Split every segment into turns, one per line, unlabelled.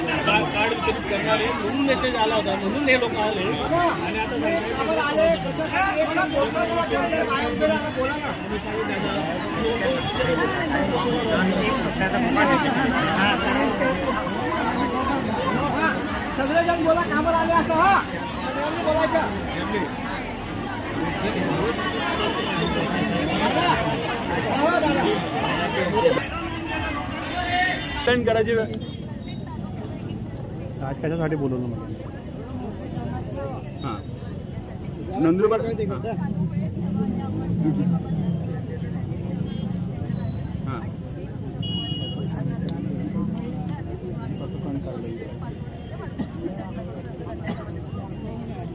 का- कार्ड वितरित करणार आहे म्हणून मेसेज आला होता म्हणून हे लोक आले. आणि आता
सगळेजण बोला कामाला आले असं हा. सगळ्यांनी बोलायचं. हो,
करायची वेळ.
आज कशासाठी बोलवलं मला?
हां. नंदुरबार हां. हां.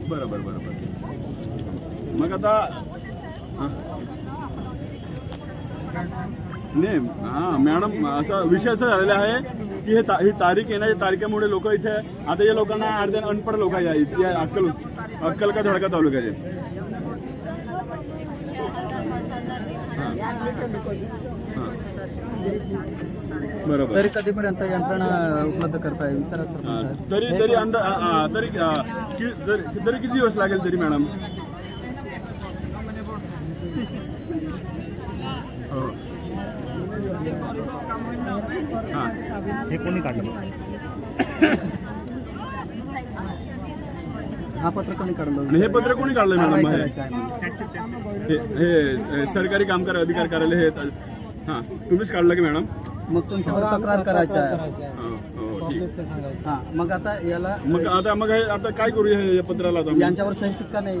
बरोबर बरोबर. मग आता हां. नाही हां मॅडम असा विषय असा झालेला आहे की हे ता- ही तारीख येण्याच्या तारखेमुळे लोक इथे आता या लोकांना अर्धे अनपड लोक या- या अक्कल अक्कल का धडका तालुक्याचे. बरोबर.
तरी कधीपर्यंत यंत्रणा उपलब्ध करताय विचारा
तरी तरी अंदा तरी तरी किती दिवस लागेल तरी मॅडम? हां
कोणी काढलं? हा पत्र कोणी काढलं?
हे पत्र कोणी काढलं मॅडम. हे हे सरकारी कामगार अधिकार कार्यालय हे हां तुम्हीच काढलं की मॅडम?
मग तुमच्यावर तक्रार करायची आहे.
हां हो
हा मग आता याला
मग आता मग हे आता काय करूया हे या पत्राला आता?
यांच्यावर सही नाही?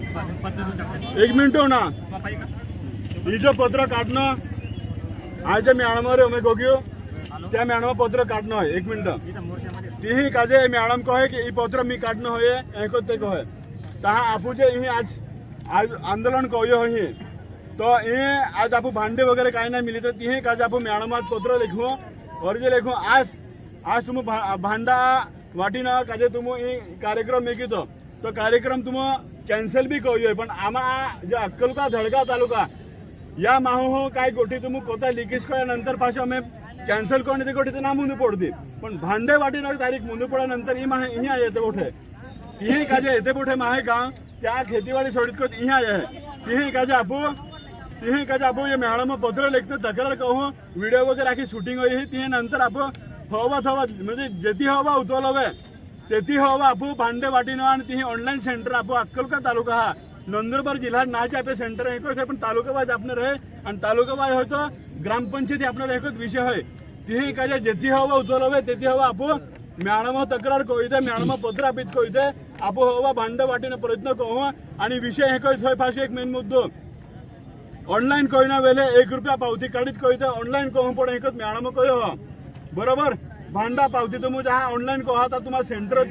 एक मिनिट हो ना ही जो पत्र काढणं आज जे मॅडमवर अमे गोग्यो त्या मॅडम पत्र काढणं होय एक मिनिट तीही काजे मॅडम कहे की ही पत्र मी काढणं होय एको ते कहे तहा आपू जे ही आज आज आंदोलन कयो होय तो हे आज आपू भांडे वगैरे काय नाही मिली तर तिही काजे आपू मॅडम आज पत्र लिखू और जे लिखू आज आज तुम भांडा वाटीना काजे तुम ही कार्यक्रम मेकितो तो कार्यक्रम तुम કેન્સલ બી કહ્યું હોય પણ આમાં જે અક્કલકા ધડકા તાલુકા या माहो काय गोटी तुम्ही कोता लिकेज कळ्या नंतर पाशा आम्ही कॅन्सल करून ते गोटी ना मुंदू पडते पण भांडे वाटीनारी तारीख मुंदू पडानंतर ही माहे इहा येते बोठे तिही काजे येते बोठे माहे का त्या खेतीवाडी सोडित करत इहा आहे? तिही काजे आपो? तिही काजे आपो ये मॅडम पत्र लेखतो तक्रार कहो व्हिडिओ वगैरे आखी शूटिंग होई तिही नंतर आपो हवा थवा म्हणजे जेती हवा उतवलं तेथी हो हवा आपू भांडे वाटीनं आणि ती ऑनलाईन सेंटर आपू अक्कलका तालुका हा. नंदुरबार जिल्हा नाच आपले सेंटर एकच आहे. पण तालुका वाज आपणार आहे. आणि तालुका वाज होतो ग्रामपंचायती आपणार एकच विषय आहे तिही एखाद्या जेथी हो हवा उचलवे तेथी हो हवा आपू मॅडम तक्रार कोयते मॅडम पत्र आपीत कोयते आपू हवा भांड वाटीने प्रयत्न कहो आणि विषय हे कोय होय फाशी एक मेन मुद्दो. ऑनलाईन कोयना वेले एक रुपया पावती काढीत कोयते ऑनलाईन कहू पण एकच मॅडम कयो बरोबर? भांडा पाती तिथं तो मुझे हा को आता तुम्हारा सेंटर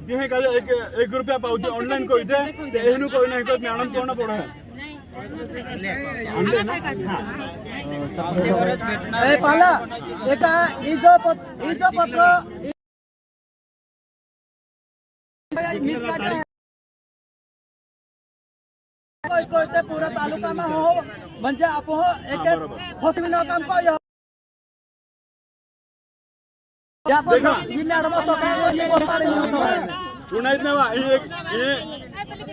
तिथे काय एक एक रुपया पावती ऑनलाईन कोयते ते एहनू कोई नाही कोई मॅडम कोण पडो
पाला एका पत्र पूरा तालुका में हो म्हणजे आप हो एक
हाँ,
होस्पिटल काम को या पण
देखा.
ही मॅडम तो काय? ही
नाही. ही एक ही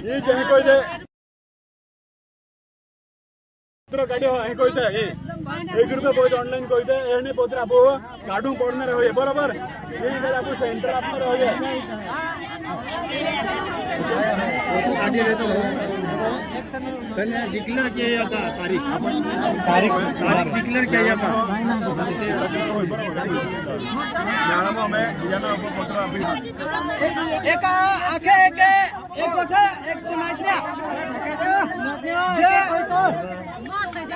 ही हे हे हे रुपये पळते ऑनलाईन कळते हे पत्र आपण काढून पडणार होय बरोबर? हे जर आपण सेंटर आपणार होय
તને ડિક્લેર કે હતા તારીખ તારીખ તારીખ ડિક્લેર કે
હતા શાળામાં અમે બીજાના ઉપર પત્ર આપી
એક આખે એક એક કોઠે એક નાચ્યા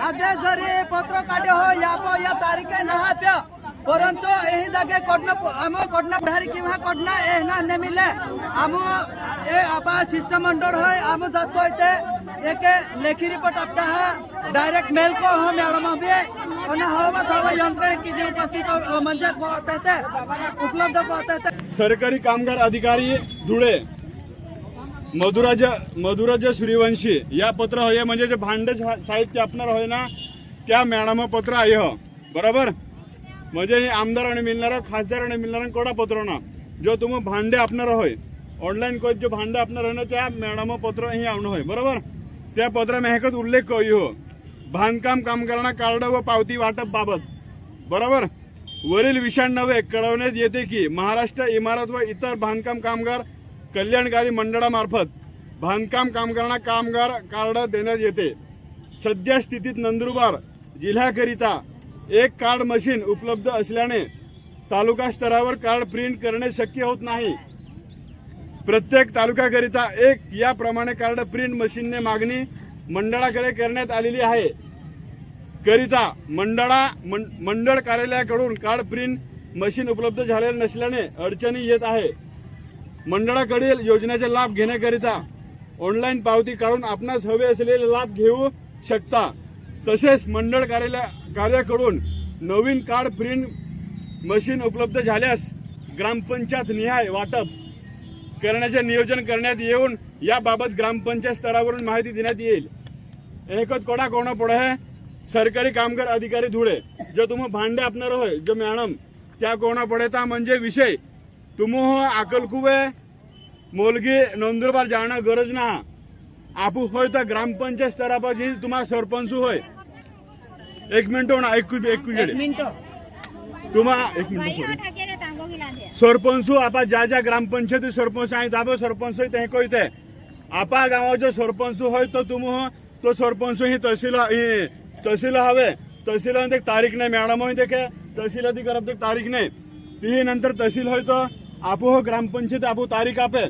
આજે જરી પત્ર કાઢ્યો હોય આપો યા તારીખે ના આપ્યો
परंतु यही जगह कोडना आम कोडना बाहर कि वहाँ कोडना एहना ने मिले। आम ए आपा सिस्टम अंडर है आम जत कोइते एक लेखी रिपोर्ट अपना है। डायरेक्ट मेल को हम मैडम अभी और यंत्र की जो उपस्थित और म्हणजे होते थे उपलब्ध होते थे।
सरकारी कामगार अधिकारी धुळे मधुराज मधुराज सूर्यवंशी या पत्र होय म्हणजे जे भांडे साहित्य आपणार होय ना त्या मॅडम पत्र आहे हो. बरोबर? म्हणजे हे आमदाराने मिळणार खासदाराने मिळणार कोणा पत्र ना जो तुम्ही भांडे आपणार होय ऑनलाईन कोच जो भांडे आपणार होय ना त्या मॅडम पत्र हे आवणं होय बरोबर? त्या पत्रा मेहकत उल्लेख करी हो. बांधकाम कामगारांना कार्ड व पावती वाटप बाबत बरोबर? वरील विषयांनवे कळवण्यात येते की महाराष्ट्र इमारत व इतर बांधकाम कामगार कल्याणकारी मंडळामार्फत बांधकाम कामगारांना कामगार कार्ड देण्यात येते. सध्या स्थितीत नंदुरबार जिल्ह्याकरिता एक कार्ड मशीन उपलब्ध असल्याने तालुका स्तरावर कार्ड प्रिंट करणे शक्य होत नाही. प्रत्येक तालुक्याकरिता एक याप्रमाणे कार्ड प्रिंट मशीनने मागणी मंडळाकडे करण्यात आलेली आहे. करिता मंडळा मंडळ कार्यालयाकडून कार्ड प्रिंट मशीन उपलब्ध झालेले नसल्याने अडचणी येत आहे. मंडळाकडील योजनेचा लाभ घेण्याकरिता ऑनलाईन पावती काढून आपणास हवे असलेले लाभ घेऊ शकता. तसेच मंडळ कार्यालय कार्याकडून नवीन कार्ड प्रिंट मशीन उपलब्ध झाल्यास ग्रामपंचायत निहाय वाटप करण्याचे नियोजन करण्यात येऊन याबाबत ग्रामपंचायत स्तरावरून माहिती देण्यात येईल. एकच कोणा कोणा पुढे है सरकारी कामगार अधिकारी धुळे. जो तुम्ही भांडे आपणार होय जो मॅडम त्या कोणा पडे ता? म्हणजे विषय तुम अकलकुवे हो मोलगी नंदुरबार जाणं गरज ना. आपू होय तर ग्रामपंचायत स्तरापासून तुम्हा सरपंच होय. एक मिनिट हो ना एक एक मिनिट. तुम्हा एक मिनिट. सरपंच आपा ज्या ज्या ग्रामपंचायती सरपंच आहे जाबो सरपंच ते कळते आपा गावाचो सरपंच होय तो तुम तो सरपंच ही तहसील ही तहसील हवे. तहसील एक तारीख नाही मॅडम होय ते के तहसील करप ते तारीख नाही. तीही नंतर तहसील होय तो आपो हो ग्रामपंचायत आपो तारीख आपे.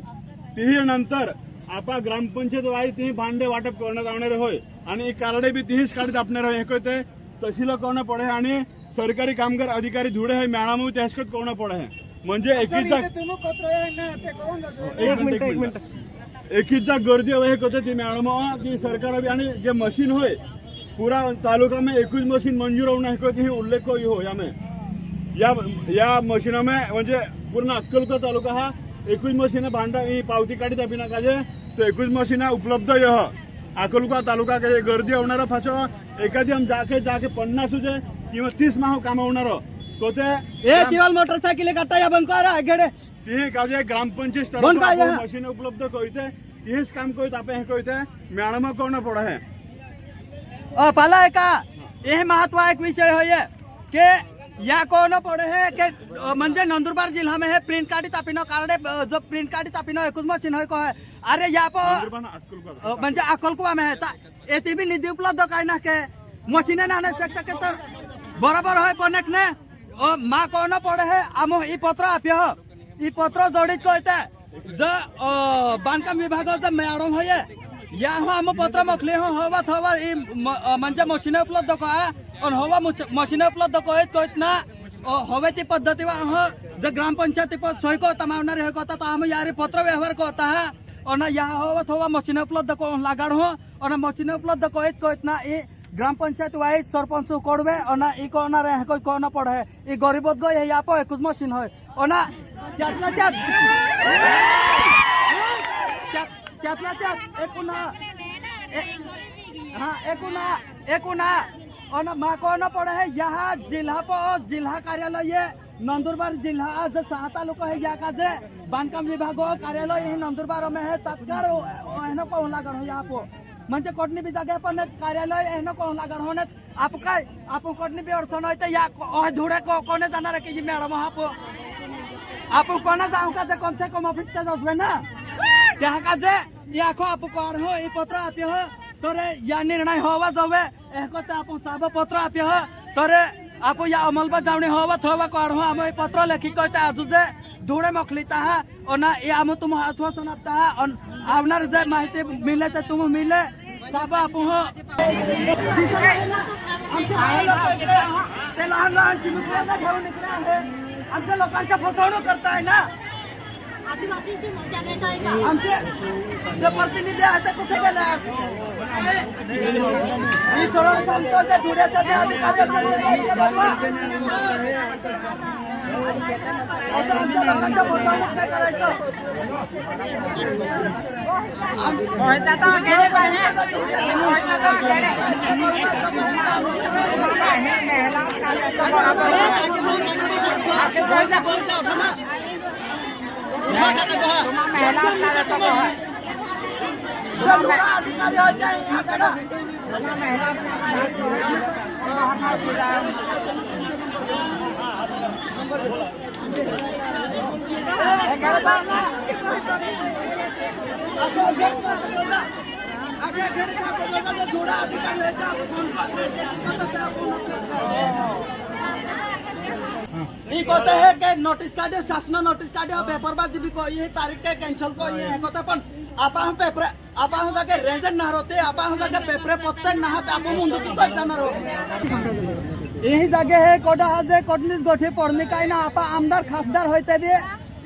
तीही नंतर आपा ग्रामपंचायत वाई तीही भांडे वाटप करण्यात आणणारे होय. आणि ही कार्डे बी तीहीच काढत आपणार हे कळते तहसील करणं पडे आणि सरकारी कामगार अधिकारी धुळे हे मॅडम त्यासकत करणं पडे म्हणजे एकीचा
आहे ना ते करून जातो.
एक मिनिट एक मिनिट एकीचा गर्दी हे कसं ती मॅडम की सरकार बी आणि जे मशीन होय पुरा तालुका में एकूच मशीन मंजूर होऊन है ही उल्लेख होई हो यामे. या या मशीना में म्हणजे पूर्ण अक्कलकोट तालुका हा एकूच मशीन भांडा ही पावती काढी तापिना काजे. तो एकूच मशीन उपलब्ध यह अक्कलकोट तालुका के गर्दी होणार फासो एखादी हम जाके जाके पन्नास हुजे किंवा तीस माह कामावणार तो ते
ए तिवाल मोटरसाइकिल कट्टा या बंको आ रहा है घेड़े
ती काजे ग्रामपंचायत
यह?
मशीन उपलब्ध करिते तीच काम करित आपे हे करिते मॅडम कोण पडे है
और पाला है का यही महत्त्व एक विषय है ये कि या कोण पड़े है कि म्हणजे नंदुरबार जिल्हा में है प्रिंट काढी तापिनो कार्ड जो प्रिंट काढी तापिनो एकूच मशीन है को है अरे या अ, म्हणजे अकोलकुवा में है ता एती भी निधि उपलब्ध काय ना के? मशीने ना आने सकता के तो बराबर है पनेक ने? अ, मा कोण पड़े है? आमो ई पत्र आप्य हो. ई पत्र जोडीत कहते ज बांधकाम विभाग जो मॅडम होय या हो आम पत्र मोकले हो हवा हवा ई म्हणजे मशीने उपलब्ध को और हवा मशीन उपलब्ध कहीत कहीत ना हवे ती पद्धती हो ग्राम ग्रामपंचायती पर सोय को तमावणार हे कोता तो हम यारी पत्र व्यवहार करता है। और ना यहाँ हवा हवा मशीन उपलब्ध को लागाड़ हो और ना मशीन उपलब्ध कहित कहित ना ई ग्राम पंचायत वाइज सरपंच कोड़वे और ना ई को ना रहे कोई को ना पड़े ई गरीबत गो ये यहाँ पर कुछ मशीन है। और ना क्या क्या क्या क्या एक ना हाँ एक ना मागवणं पण आहे या जिल्हा पण जिल्हा कार्यालय नंदुरबार जिला आज सहा लोग है यहाँ का जे। बांधकाम विभाग कार्यालय यही नंदुरबार में है। तत्काल एहनो को लागण हो यहाँ को मंजे कोटनी भी जगह पर कार्यालय एहनो को लागण होने आपका आपको कोटनी भी अड़चण होते या धूड़े को, कोने जाना रखे जी मैडम आप आप कौन जाऊँ का जे? कम से कम ऑफ़िस का जब ना? यहाँ का जे, यहाँ को आप कौन हो, ये पत्र आप हो तो रे यह निर्णय होवा जब एको ते आपण साब पत्र आप हो। तर आप या अंमलबजावणी होवा थोवा कोण हो।, हो। आम पत्र लेखी कहते आजू जे धुळे मोकलीता हा ओना ये आम तुम आश्वासन आपता हा। अन आवनार जे माहिती मिले ते तुम मिले। साब आप हो। ते लहान लहान चिमुकल्यांना घेऊन इकडे आहे आमच्या लोकांच्या फसवणूक करताय ना। आमचे जे प्रतिनिधी आहेत ते कुठे गेले आहेत मी सरळ सांगतो ते धुळ्याच्या त्या अधिकाऱ्यांना असं आमच्या लोकांच्या फसवणूक नाही करायचं जे धुळा अधिकारी आहेत ते इकडं आगे घेत नाही. आगे घेत नाही. जे धुळा अधिकारी आहेत ते आपण फोन करतोय. ते आपण त्याला फोन करतोय. ठीक होते है कि नोटिस काढे शासन नोटिस काढे और पेपरबाजी भी कोई है तारीख के कैंसल कोई है होते पण आपण पेपर आपण जागे रेंजन ना होते आपण जागे पेपर प्रत्येक ना हात आपण मुंडू काय जाणार हो यही जागे हे कोडा आज कोडनीस गोठी पडणी काय ना आपा आमदार खासदार होते बी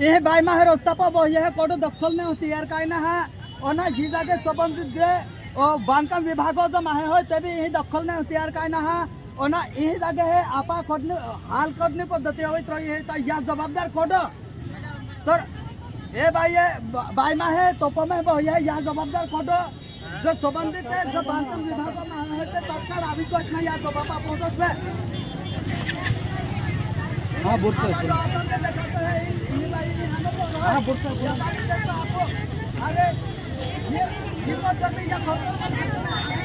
यही बायमा हे रस्ता पर बही है कोडो दखल नहीं होती यार काय ना हा और ना जी जागे संबंधित जे ओ बांधकाम विभागो जो माहे होय ते बी यही दखल नहीं होती यार काय ना हा और ना जागे है आपा खोडणी हाल करणी पद्धती होत रही है तर या जबाबदार कोड तर हे बाई आहे बायमा है तोप में बही है या जबाबदार कोड जो संबंधित है जो बांधकाम विभाग में है ते तत्काळ आवी कोच ना या जबाबा पहुंचत है हाँ बोल सर हाँ बोल सर अरे ये ये बात जब या आपण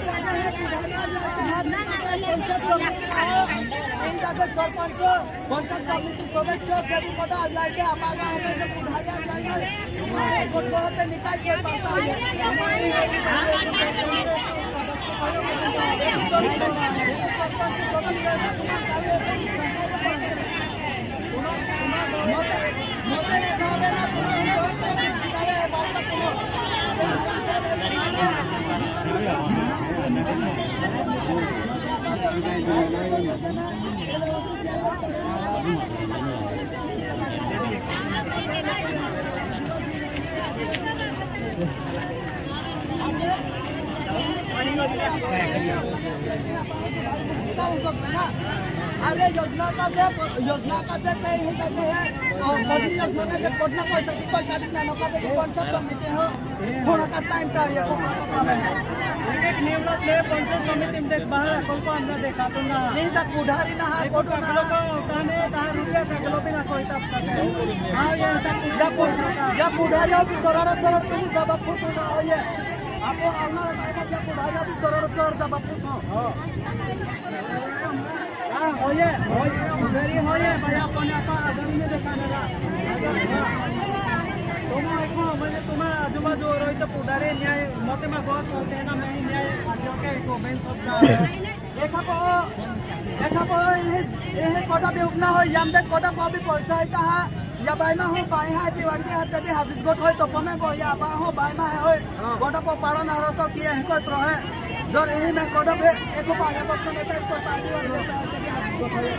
सरपंच पंचायत समिती सदस्य सभी मोटा जाएंगे हमारा हमें जो बुढ़ाया जाएंगे उनको होते निकाल के अरे योजना का दे योजना का दे ते ही कहते हैं, और मोदी योजना में जब कोटना पैसा की कोई गाड़ी ना नका दे कौन सा समिति हो। थोड़ा का टाइम का ये तो
एक निवडले पंचायत समितीमध्ये बाहेर अकोलको आमना देखा तुंगा
नहीं तक बुढ़ारी ना हार कोटो ना
लोक ताने दहा रुपये फेकलो बी ना कोयता हा ये
या बुढ़ या बुढ़ारी भी सरळ सरळ तुम्ही जबाब फुटू ना हो ये. आपो आवणार टाइम या बुढ़ारी भी सरळ सरळ जबाब फुटू
हा. होये होये होये भाई आपण आता आगामी में देखानेला तुम्हा તમારા આજુબાજુ હોય તો પુડારે ન્યાય મોટેમાં બસ હોય એના મેં ન્યાય આપ્યો કે ગોમેન સરકાર કોટા બે ઉપના હોય યામદેવ
કોટા પર બી પહોંચાયતા હા या बाइमा हो। बाई हाय पिवाड़ी के हाथ दे हादिस गोट होय तो पमे को या बा हो बाइमा है होय गोटा पर पाड़ो ना रहतो कि है को तो है ज़ोर एही में कोटा पे एक को पागे पक्ष नेता को पार्टी वाले देता है हादिस गोट होय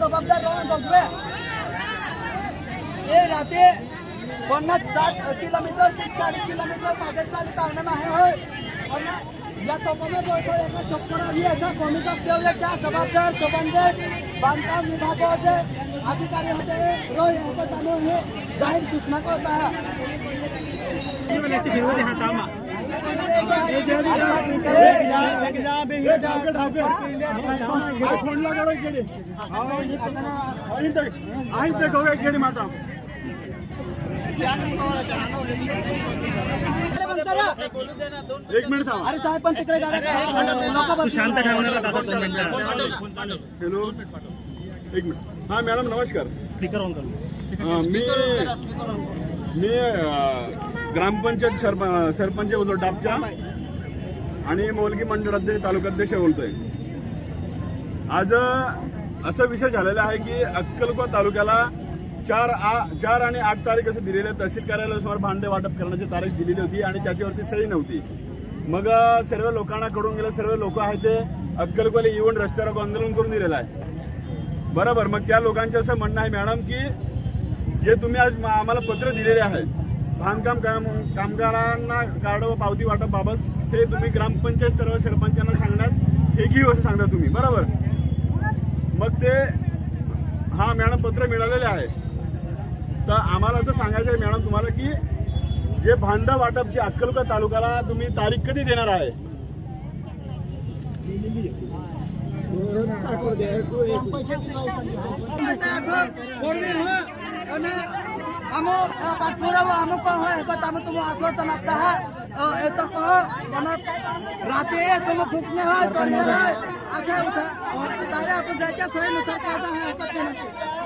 जबाबदार राहून बघवे हे राहते पन्नास साठ किलोमीटर ते चाळीस किलोमीटर मागे चालित आवडणं आहे होय पण या तोपने बैठो एका चक्कर आली एका कमीचा ठेवले त्या जबाबदार संबंधित बांधकाम विभागाचे अधिकारी होते रो यांचं चालू हे जाहीर सूचना करत आहे
फिरवले हा कामा
एक मिनिट थांबा.
अरे साहेब पण तिकडे लोक शांत
हॅलो. एक मिनिट. हा मॅडम नमस्कार.
स्पीकर ऑन
अं, मी मी ग्रामपंचायत सरप सरपंच बोलतो डाबच्या आणि मोलगी मंडळ अध्यक्ष तालुकाध्यक्ष बोलतोय. आज असा विषय झालेला आहे की अक्कलकोट तालुक्याला चार आ चार आणि आठ तारीख असं दिलेलं आहे. तहसील कार्यालयासमोर भांडे वाटप करण्याची तारीख दिलेली होती आणि त्याच्यावरती सही नव्हती. मग सर्व लोकांना कडून गेलं सर्व लोक आहेत ते अक्कलकोले येऊन रस्त्यावर आंदोलन करून दिलेलं आहे. बरोबर मग त्या लोकांचं असं म्हणणं आहे मॅडम की जे तुम्ही आज आम्हाला पत्र दिलेले आहे बांधकाम काम कामगारांना कार्ड व पावती वाटप बाबत ते तुम्ही ग्रामपंचायत स्तरावर सरपंचांना सांगण्यात हे घेऊ असं सांगता तुम्ही. बरोबर? मग ते हा मॅडम पत्र मिळालेले आहे. तर आम्हाला असं सांगायचं आहे मॅडम तुम्हाला की जे भांड वाटप जे अक्कलकर तालुक्याला तुम्ही तारीख कधी देणार आहे?
आश्वासन आपता है राते तुम फूकने हो तो आगे उठा और तारे आपको जायचा सोयीनुसार कायदा है